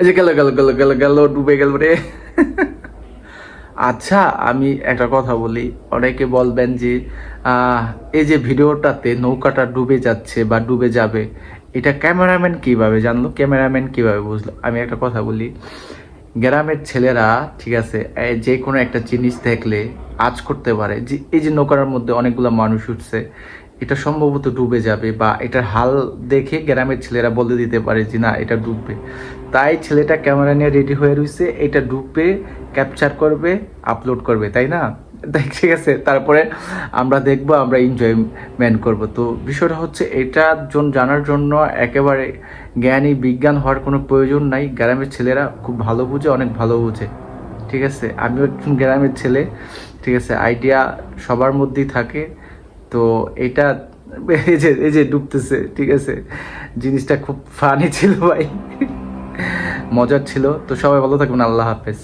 এই যে গেল গেল গেল গেল গেল, ডুবে গেল রে। আচ্ছা আমি একটা কথা বলি। অনেকে বলবেন যে এই যে ভিডিওটাতে নৌকাটা ডুবে যাচ্ছে বা ডুবে যাবে, এটা ক্যামেরাম্যান কীভাবে জানলো? ক্যামেরাম্যান কীভাবে বুঝলো? আমি একটা কথা বলি। গ্রামের ছেলেরা, ঠিক আছে যে কোনো একটা জিনিস দেখলে আজ করতে পারে। যে, এই যে নৌকার মধ্যে অনেকগুলো মানুষ উঠছে এটা সম্ভবত ডুবে যাবে বা এটার হাল দেখে গ্রামের ছেলেরা বলে দিতে পারে যে না, এটা ডুববে। তাই ছেলেটা ক্যামেরা নিয়ে রেডি হয়ে রয়েছে এটা ডুববে ক্যাপচার করবে আপলোড করবে, তাই না? তাই ঠিক আছে, তারপরে আমরা দেখব, আমরা এনজয়মেন্ট করব। তো বিষয়টা হচ্ছে, এটা জন জানার জন্য একেবারে জ্ঞানী, বিজ্ঞান হওয়ার কোনো প্রয়োজন নাই। গ্রামের ছেলেরা খুব ভালো বুঝে, অনেক ভালো বুঝে। ঠিক আছে? আমিও একজন গ্রামের ছেলে। ঠিক আছে? আইডিয়া সবার মধ্যেই থাকে। তো এটা এই যে এই যে ডুবতেছে, ঠিক আছে? জিনিসটা খুব ফানি ছিল ভাই। মজার ছিল। তো সবাই ভালো থাকবেন, আল্লাহ হাফেজ।